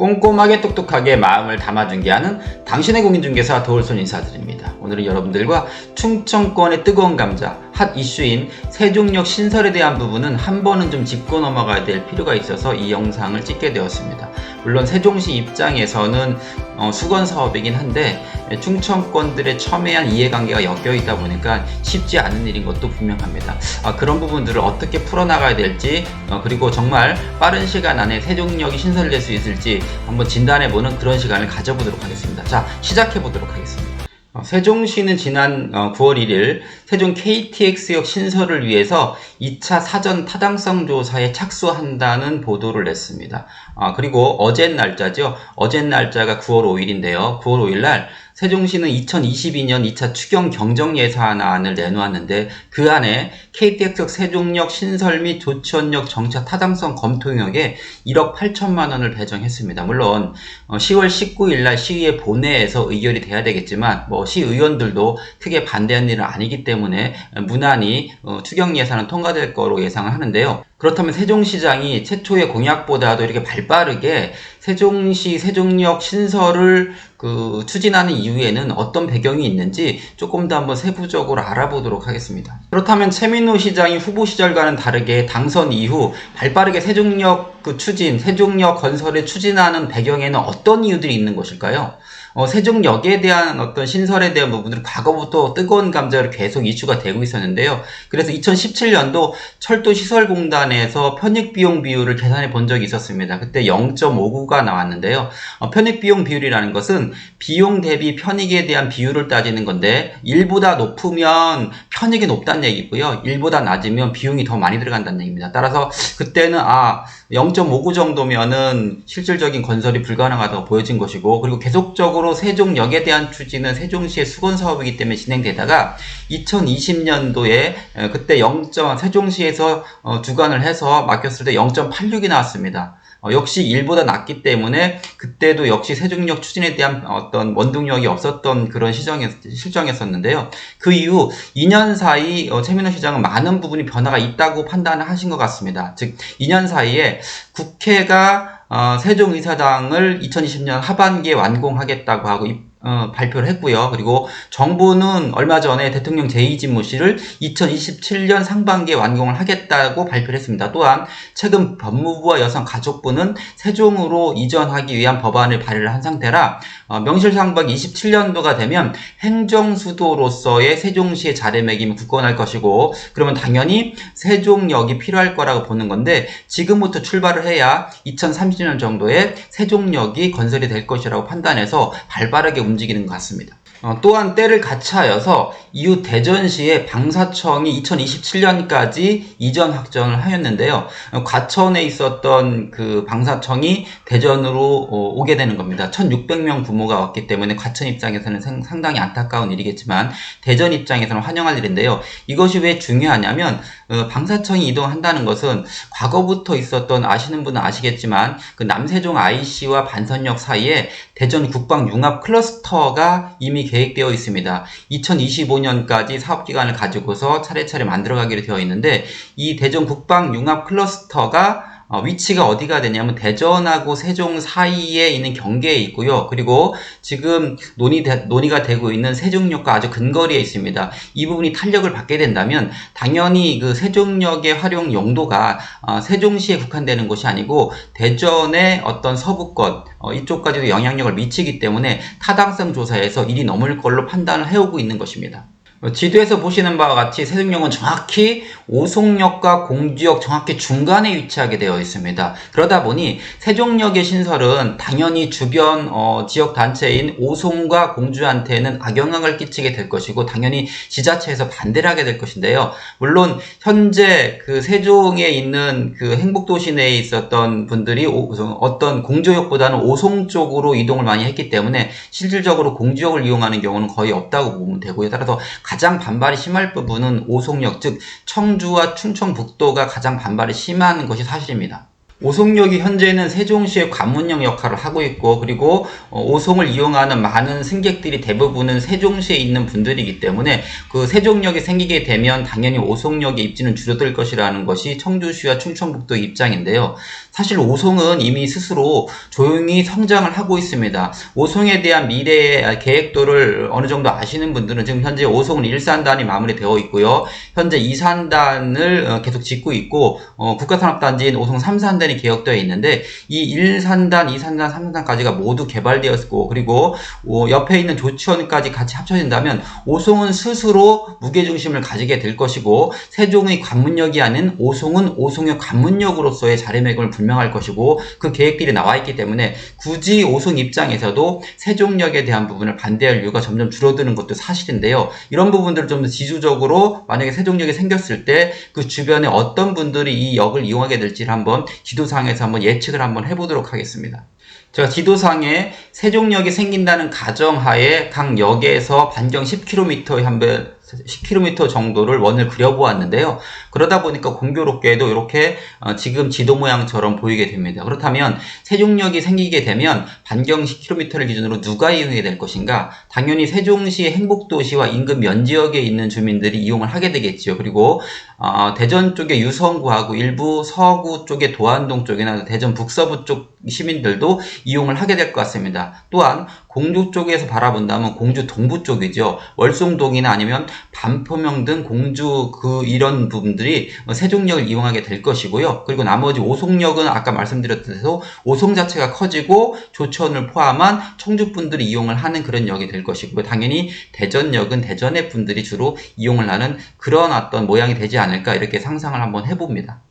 꼼꼼하게 똑똑하게 마음을 담아 중개하는 당신의 공인중개사 도울손 인사드립니다. 오늘은 여러분들과 충청권의 뜨거운 감자, 핫 이슈인 세종역 신설에 대한 부분은 한 번은 좀 짚고 넘어가야 될 필요가 있어서 이 영상을 찍게 되었습니다. 물론 세종시 입장에서는 어, 수건 사업이긴 한데 충청권들의 첨예한 이해관계가 엮여 있다 보니까 쉽지 않은 일인 것도 분명합니다. 아, 그런 부분들을 어떻게 풀어나가야 될지 어, 그리고 정말 빠른 시간 안에 세종역이 신설될 수 있을지 한번 진단해보는 그런 시간을 가져보도록 하겠습니다. 자 시작해보도록 하겠습니다. 어, 세종시는 지난 어, 9월 1일 세종 KTX역 신설을 위해서 2차 사전 타당성 조사에 착수한다는 보도를 냈습니다. 아, 그리고 어제 날짜죠. 어제 날짜가 9월 5일인데요. 9월 5일 날 세종시는 2022년 2차 추경 경정 예산안을 내놓았는데 그 안에 KTX역 세종역 신설 및 조천역 정차 타당성 검토용역에 1억 8천만 원을 배정했습니다. 물론 어, 10월 19일 날 시의회 본회에서 의결이 돼야 되겠지만 뭐 시의원들도 크게 반대한 일은 아니기 때문에 무난히 어, 추경 예산은 통과될 거로 예상을 하는데요. 그렇다면 세종시장이 최초의 공약보다도 이렇게 발빠르게 세종시 세종역 신설을 그 추진하는 이유에는 어떤 배경이 있는지 조금 더 한번 세부적으로 알아보도록 하겠습니다. 그렇다면 최민호 시장이 후보 시절과는 다르게 당선 이후 발빠르게 세종역 그 추진, 세종역 건설을 추진하는 배경에는 어떤 이유들이 있는 것일까요? 어, 세종역에 대한 어떤 신설에 대한 부분들은 과거부터 뜨거운 감자로 계속 이슈가 되고 있었는데요. 그래서 2017년도 철도시설공단에서 편익비용 비율을 계산해 본 적이 있었습니다. 그때 0.59가 나왔는데요. 어, 편익비용 비율이라는 것은 비용 대비 편익에 대한 비율을 따지는 건데 1보다 높으면 편익이 높다는 얘기고요. 1보다 낮으면 비용이 더 많이 들어간다는 얘기입니다. 따라서 그때는 아 0.59 정도면은 실질적인 건설이 불가능하다고 보여진 것이고 그리고 계속적으로 세종역에 대한 추진은 세종시의 수건 사업이기 때문에 진행되다가 2020년도에 그때 0. 세종시에서 어, 주관을 해서 맡겼을 때 0.86이 나왔습니다. 어, 역시 1보다 낮기 때문에 그때도 역시 세종역 추진에 대한 어떤 원동력이 없었던 그런 시정에, 실정이었었는데요. 그 이후 2년 사이 어, 최민호 시장은 많은 부분이 변화가 있다고 판단을 하신 것 같습니다. 즉 2년 사이에 국회가 어, 세종의사당을 2020년 하반기에 완공하겠다고 하고 어, 발표를 했고요. 그리고 정부는 얼마 전에 대통령 제2집무실을 2027년 상반기에 완공을 하겠다고 발표를 했습니다. 또한 최근 법무부와 여성가족부는 세종으로 이전하기 위한 법안을 발의를 한 상태라 어, 명실상부하게 27년도가 되면 행정수도로서의 세종시의 자리매김이 굳건할 것이고 그러면 당연히 세종역이 필요할 거라고 보는 건데 지금부터 출발을 해야 2030년 정도에 세종역이 건설이 될 것이라고 판단해서 발빠르게 움직이는 것 같습니다. 어, 또한 때를 같이 하여서 이후 대전시의 방사청이 2027년까지 이전 확정을 하였는데요. 어, 과천에 있었던 그 방사청이 대전으로 어, 오게 되는 겁니다. 1,600명 부모가 왔기 때문에 과천 입장에서는 상, 상당히 안타까운 일이겠지만 대전 입장에서는 환영할 일인데요. 이것이 왜 중요하냐면 어, 방사청이 이동한다는 것은 과거부터 있었던 아시는 분은 아시겠지만 그 남세종 IC와 반선역 사이에 대전 국방 융합 클러스터가 이미 계획되어 있습니다. 2025년까지 사업 기간을 가지고서 차례차례 만들어가기로 되어 있는데 이 대전 국방 융합 클러스터가 어, 위치가 어디가 되냐면 대전하고 세종 사이에 있는 경계에 있고요. 그리고 지금 논의 되, 논의가 되고 있는 세종역과 아주 근거리에 있습니다. 이 부분이 탄력을 받게 된다면 당연히 그 세종역의 활용 용도가 어, 세종시에 국한되는 것이 아니고 대전의 어떤 서부권 어, 이쪽까지도 영향력을 미치기 때문에 타당성 조사에서 일이 넘을 걸로 판단을 해오고 있는 것입니다. 어, 지도에서 보시는 바와 같이 세종역은 정확히 오송역과 공주역 정확히 중간에 위치하게 되어 있습니다. 그러다 보니 세종역의 신설은 당연히 주변 어, 지역 단체인 오송과 공주한테는 악영향을 끼치게 될 것이고 당연히 지자체에서 반대를 하게 될 것인데요. 물론 현재 그 세종에 있는 그 행복도 시 내에 있었던 분들이 오, 어떤 공주역보다는 오송 쪽으로 이동을 많이 했기 때문에 실질적으로 공주역을 이용하는 경우는 거의 없다고 보면 되고요. 따라서 가장 반발이 심할 부분은 오송역, 즉 청주와 충청북도가 가장 반발이 심한 것이 사실입니다. 오송역이 현재는 세종시의 관문역 역할을 하고 있고 그리고 어, 오송을 이용하는 많은 승객들이 대부분은 세종시에 있는 분들이기 때문에 그 세종역이 생기게 되면 당연히 오송역의 입지는 줄어들 것이라는 것이 청주시와 충청북도 입장인데요. 사실 오송은 이미 스스로 조용히 성장을 하고 있습니다. 오송에 대한 미래의 계획도를 어느 정도 아시는 분들은 지금 현재 오송은 1산단이 마무리되어 있고요. 현재 2산단을 어, 계속 짓고 있고 어, 국가산업단지인 오송 3산단이 개혁되어 있는데 이 1산단, 2산단, 3산단까지가 모두 개발되었고 그리고 어, 옆에 있는 조치원까지 같이 합쳐진다면 오송은 스스로 무게중심을 가지게 될 것이고 세종의 관문역이 아닌 오송은 오송의 관문역으로서의 자리매김을 분명할 것이고 그 계획들이 나와 있기 때문에 굳이 오송 입장에서도 세종역에 대한 부분을 반대할 이유가 점점 줄어드는 것도 사실인데요. 이런 부분들을 좀더 지수적으로 만약에 세종역이 생겼을 때 그 주변에 어떤 분들이 이 역을 이용하게 될지를 한번 지도상에서 한번 예측을 한번 해보도록 하겠습니다. 제가 지도상에 세종역이 생긴다는 가정하에 각 역에서 반경 10km의 한번 10km 정도를 원을 그려보았는데요. 그러다 보니까 공교롭게도 이렇게 어, 지금 지도 모양처럼 보이게 됩니다. 그렇다면 세종역이 생기게 되면 반경 10km를 기준으로 누가 이용하게 될 것인가? 당연히 세종시 행복도시와 인근 면지역에 있는 주민들이 이용을 하게 되겠죠. 그리고 어, 대전 쪽에 유성구하고 일부 서구 쪽에 도안동 쪽이나 대전 북서부 쪽 시민들도 이용을 하게 될 것 같습니다. 또한 공주 쪽에서 바라본다면 공주 동부 쪽이죠. 월송동이나 아니면 반포명 등 공주 그 이런 부분들이 세종역을 이용하게 될 것이고요. 그리고 나머지 오송역은 아까 말씀드렸던 대로 오송 자체가 커지고 조천을 포함한 청주 분들이 이용을 하는 그런 역이 될 것이고요. 당연히 대전역은 대전의 분들이 주로 이용을 하는 그런 어떤 모양이 되지 않을까 이렇게 상상을 한번 해봅니다.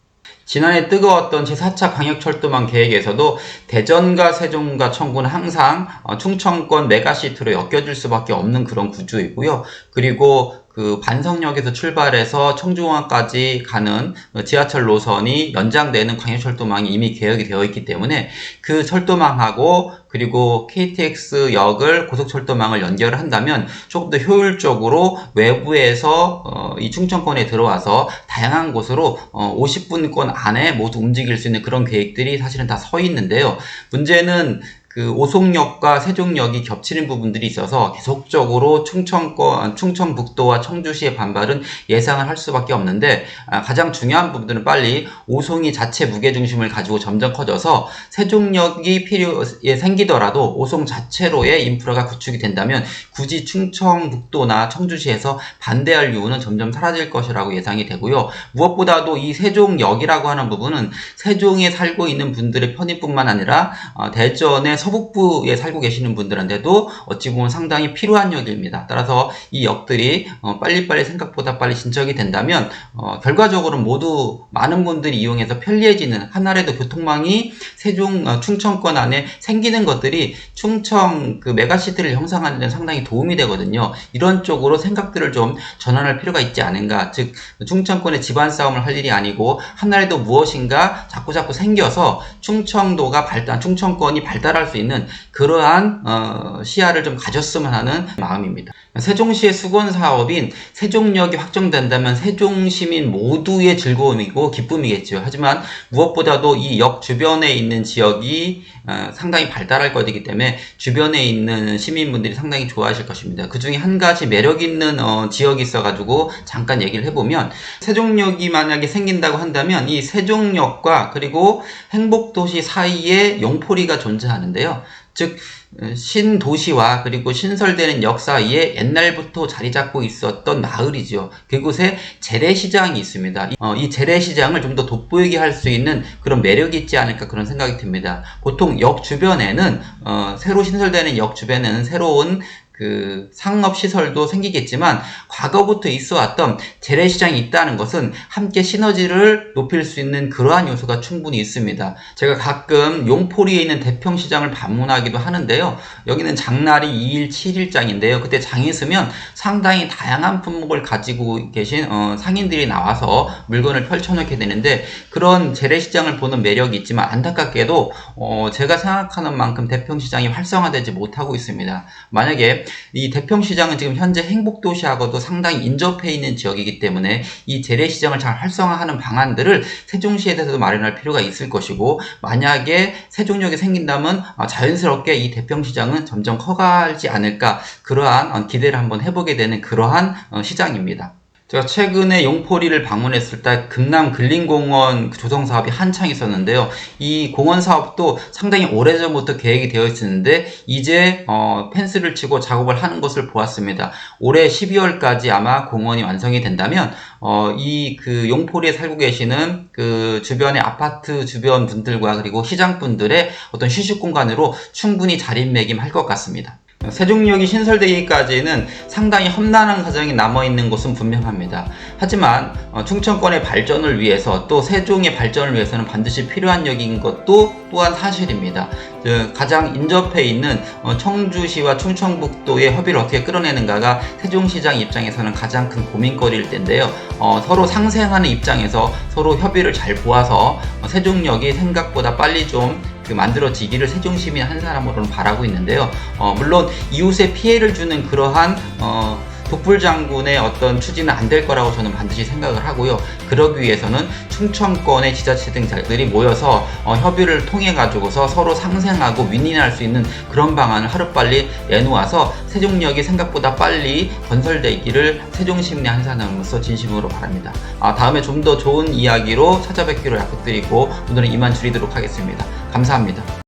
지난해 뜨거웠던 제4차 광역철도망 계획에서도 대전과 세종과 청구는 항상 어, 충청권 메가시티로 엮여질 수밖에 없는 그런 구조이고요. 그리고 그 반성역에서 출발해서 청주공항까지 가는 지하철 노선이 연장되는 광역철도망이 이미 계획이 되어 있기 때문에 그 철도망하고 그리고 KTX역을 고속철도망을 연결을 한다면 조금 더 효율적으로 외부에서 어, 이 충청권에 들어와서 다양한 곳으로 어, 50분권 안에 모두 움직일 수 있는 그런 계획들이 사실은 다 서 있는데요. 문제는 그 오송역과 세종역이 겹치는 부분들이 있어서 계속적으로 충청권, 충청북도와 청주시의 반발은 예상을 할 수밖에 없는데 아, 가장 중요한 부분들은 빨리 오송이 자체 무게중심을 가지고 점점 커져서 세종역이 필요 에 생기더라도 오송 자체로의 인프라가 구축이 된다면 굳이 충청북도나 청주시에서 반대할 이유는 점점 사라질 것이라고 예상이 되고요. 무엇보다도 이 세종역이라고 하는 부분은 세종에 살고 있는 분들의 편의뿐만 아니라 어, 대전의 서북부에 살고 계시는 분들한테도 어찌 보면 상당히 필요한 역입니다. 따라서 이 역들이 어, 빨리빨리 생각보다 빨리 진척이 된다면 어, 결과적으로 모두 많은 분들이 이용해서 편리해지는 하나라도 교통망이 세종 어, 충청권 안에 생기는 것들이 충청 그 메가시티를 형성하는 데 상당히 도움이 되거든요. 이런 쪽으로 생각들을 좀 전환할 필요가 있지 않은가. 즉 충청권의 집안 싸움을 할 일이 아니고 하나라도 무엇인가 자꾸 자꾸 생겨서 충청도가 발달, 충청권이 발달할 수 있는 그러한 어, 시야를 좀 가졌으면 하는 마음입니다. 세종시의 수건 사업인 세종역이 확정된다면 세종 시민 모두의 즐거움이고 기쁨이겠죠. 하지만 무엇보다도 이 역 주변에 있는 지역이 어, 상당히 발달할 것이기 때문에 주변에 있는 시민분들이 상당히 좋아하실 것입니다. 그 중에 한 가지 매력 있는 어, 지역이 있어가지고 잠깐 얘기를 해보면 세종역이 만약에 생긴다고 한다면 이 세종역과 그리고 행복도시 사이에 용포리가 존재하는데 요. 즉 신도시와 그리고 신설되는 역 사이에 옛날부터 자리 잡고 있었던 마을이죠. 그곳에 재래시장이 있습니다. 어, 이 재래시장을 좀 더 돋보이게 할 수 있는 그런 매력이 있지 않을까 그런 생각이 듭니다. 보통 역 주변에는 어, 새로 신설되는 역 주변에는 새로운 그 상업 시설도 생기겠지만 과거부터 있어 왔던 재래시장이 있다는 것은 함께 시너지를 높일 수 있는 그러한 요소가 충분히 있습니다. 제가 가끔 용포리에 있는 대평시장을 방문하기도 하는데요. 여기는 장날이 2일, 7일장인데요. 그때 장이 있으면 상당히 다양한 품목을 가지고 계신 어, 상인들이 나와서 물건을 펼쳐놓게 되는데 그런 재래시장을 보는 매력이 있지만 안타깝게도 어, 제가 생각하는 만큼 대평시장이 활성화되지 못하고 있습니다. 만약에 이 대평시장은 지금 현재 행복도시하고도 상당히 인접해 있는 지역이기 때문에 이 재래시장을 잘 활성화하는 방안들을 세종시에서도 마련할 필요가 있을 것이고 만약에 세종역이 생긴다면 어, 자연스럽게 이 대평시장은 점점 커가지 않을까 그러한 어, 기대를 한번 해보게 되는 그러한 어, 시장입니다. 제가 최근에 용포리를 방문했을 때 금남 근린공원 조성 사업이 한창 있었는데요. 이 공원 사업도 상당히 오래전부터 계획이 되어 있었는데 이제 어, 펜스를 치고 작업을 하는 것을 보았습니다. 올해 12월까지 아마 공원이 완성이 된다면 어, 이 그 용포리에 살고 계시는 그 주변의 아파트 주변 분들과 그리고 시장 분들의 어떤 휴식 공간으로 충분히 자리매김할 것 같습니다. 세종역이 신설되기까지는 상당히 험난한 과정이 남아있는 것은 분명합니다. 하지만 어, 충청권의 발전을 위해서 또 세종의 발전을 위해서는 반드시 필요한 역인 것도 또한 사실입니다. 그 가장 인접해 있는 어, 청주시와 충청북도의 협의를 어떻게 끌어내는가가 세종시장 입장에서는 가장 큰 고민거리일 텐데요. 어, 서로 상생하는 입장에서 서로 협의를 잘 보아서 어, 세종역이 생각보다 빨리 좀 그 만들어지기를 세종시민 한 사람으로는 바라고 있는데요. 어, 물론 이웃에 피해를 주는 그러한 어, 독불 장군의 어떤 추진은 안 될 거라고 저는 반드시 생각을 하고요. 그러기 위해서는 충청권의 지자체 등들이 모여서 어, 협의를 통해 가지고서 서로 상생하고 윈윈할 수 있는 그런 방안을 하루빨리 내놓아서 세종역이 생각보다 빨리 건설되기를 세종시민의 한 사람으로서 진심으로 바랍니다. 아, 다음에 좀 더 좋은 이야기로 찾아뵙기로 약속드리고 오늘은 이만 줄이도록 하겠습니다. 감사합니다.